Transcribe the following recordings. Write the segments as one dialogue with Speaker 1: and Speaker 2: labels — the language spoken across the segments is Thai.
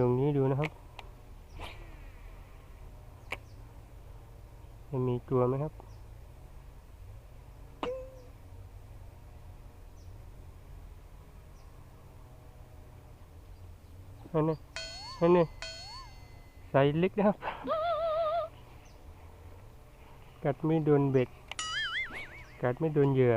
Speaker 1: ตรงนี้ดูนะครับจะมีตัวไหมครับ นั่นนี่นั่นนี่ใส่เล็กนะครับ กัดไม่โดนเบ็ด กัดไม่โดนเหยื่อ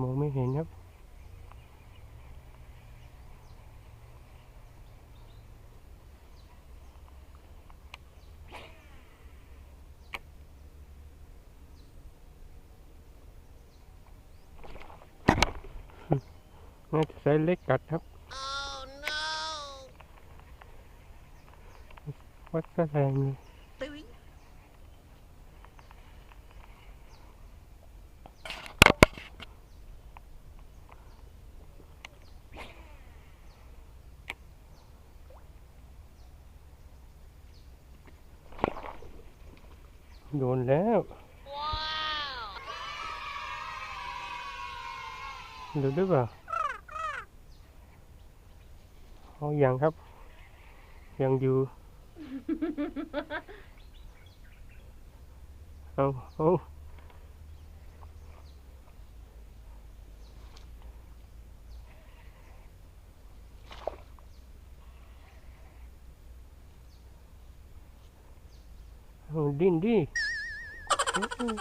Speaker 1: มองไม่เห็นครับ น่าจะใช้เล็กกัดครับ วัดแสดงเลย โดนแล้วหรือหรือเปล่าเอายังครับ ยังอยู่ เอาเอา เอาดิ้นดิอื้อ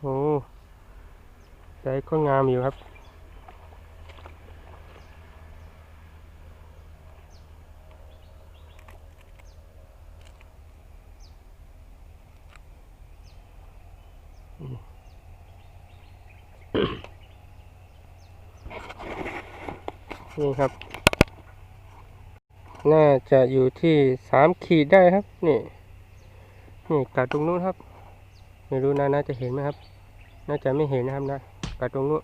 Speaker 1: โอ้ใจก็งามอยู่ครับ นี่ครับ น่าจะอยู่ที่สามขีดได้ครับ นี่ นี่กัดตรงนู้นครับ ไม่รู้นะน่าจะเห็นไหมครับ น่าจะไม่เห็นนะครับนะกัดตรงนู้น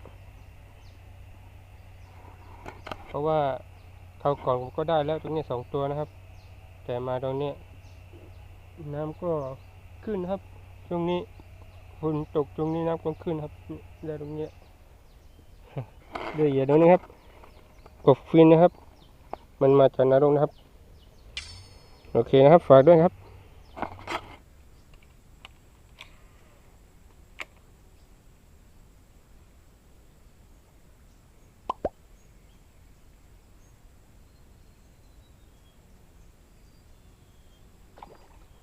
Speaker 1: เพราะว่าเขาวก่อนผมก็ได้แล้วตรงนี้สองตัวนะครับ แต่มาตรงนี้ น้ำก็ขึ้นครับตรงนี้ฝนตกตรงนี้น้ำก็ขึ้นครับได้ตรงนี้เดี๋ยวอย่าตรงนี้ครับ กบฟินนะครับ มันมาจากนรกนะครับ โอเคนะครับ ฝากด้วยครับ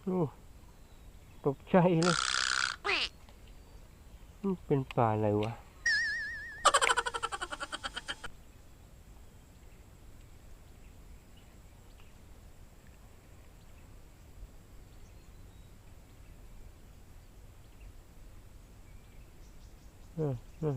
Speaker 1: โอ้ตกใจเลย เป็นปลาอะไรวะ อืม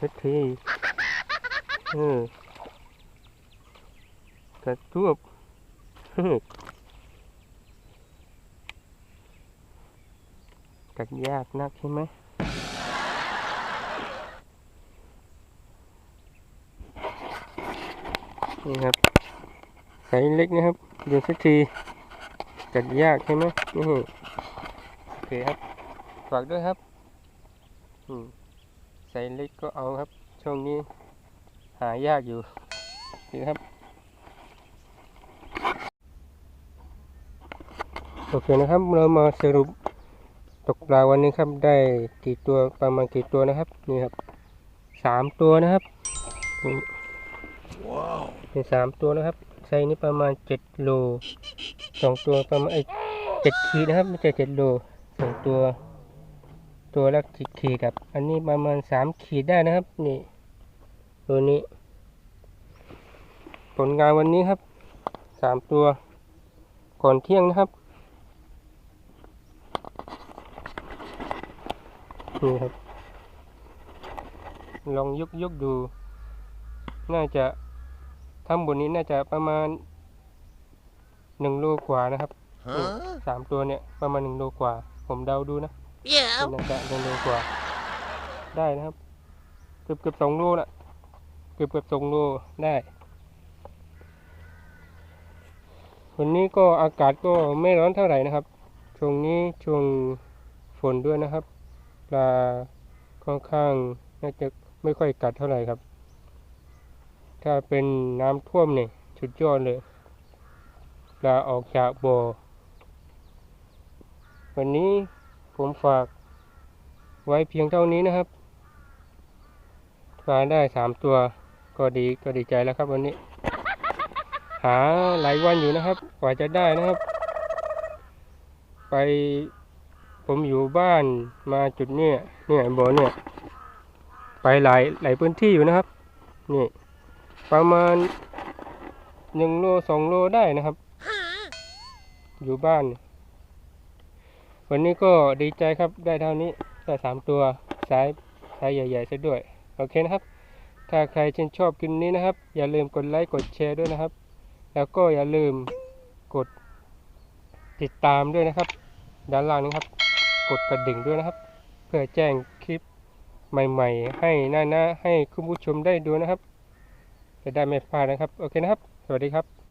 Speaker 1: สักทีเออกระทวบกัดยากนักใช่ไหมนี่ครับไซส์เล็กนะครับดูสักทีกัดยากใช่ไหมนี่โอเคครับ ฝากด้วยครับ อืม ไซส์เล็กก็เอาครับ ช่วงนี้หายากอยู่นี่ครับ โอเคนะครับ เรามาสรุปตกปลาวันนี้ครับ ได้กี่ตัวประมาณกี่ตัวนะครับ นี่ครับสามตัวนะครับนี่เป็นสามตัวนะครับไซส์นี้ประมาณเจ็ดโลสองตัวประมาณเจ็ดขีดนะครับ ไม่ใช่เจ็ดโลสองตัว ตัวละขีดขีดครับ อันนี้ประมาณสามขีดได้นะครับ นี่ ตัวนี้ ผลงานวันนี้ครับสามตัวก่อนเที่ยงนะครับนี่ครับ ลองยกยกดู น่าจะทั้งบนนี้น่าจะประมาณหนึ่งโลกว่านะครับสามตัวเนี่ยประมาณหนึ่งโลกว่า ผมเดาดูนะ
Speaker 2: Yeah.
Speaker 1: น่าจะหนึ่งโลกว่า ได้นะครับ เกือบเกือบสองโลละเกือบเกือบสองโลได้ วันนี้ก็อากาศก็ไม่ร้อนเท่าไหร่นะครับ ช่วงนี้ช่วงฝนด้วยนะครับ ปลาค่อนข้างน่าจะไม่ค่อยกัดเท่าไหร่ครับ ถ้าเป็นน้ำท่วมเนี่ยชุดยอดเลยปลาออกจากบ่อวันนี้ ผมฝากไว้เพียงเท่านี้นะครับปลาได้สามตัวก็ดีก็ดีใจแล้วครับวันนี้ หาหลายวันอยู่นะครับ กว่าจะได้นะครับ ไปผมอยู่บ้านมาจุดเนี้ยเนี่ยบ่อเนี่ย ไปหลายหลายพื้นที่อยู่นะครับ นี่ ประมาณหนึ่งโลสองโลได้นะครับ อยู่บ้าน วันนี้ก็ดีใจครับได้เท่านี้ได้สามตัวสายสายใหญ่ๆซะด้วย โอเคนะครับ ถ้าใครชื่นชอบคลิปนี้นะครับ อย่าลืมกดไลค์กดแชร์ด้วยนะครับ แล้วก็อย่าลืมกดติดตามด้วยนะครับ ด้านล่างนี้ครับ กดกระดิ่งด้วยนะครับ เพื่อแจ้งคลิปใหม่ๆ ให้หน้าหน้าให้คุณผู้ชมได้ดูนะครับ จะได้ไม่พลาดนะครับ โอเคนะครับ สวัสดีครับ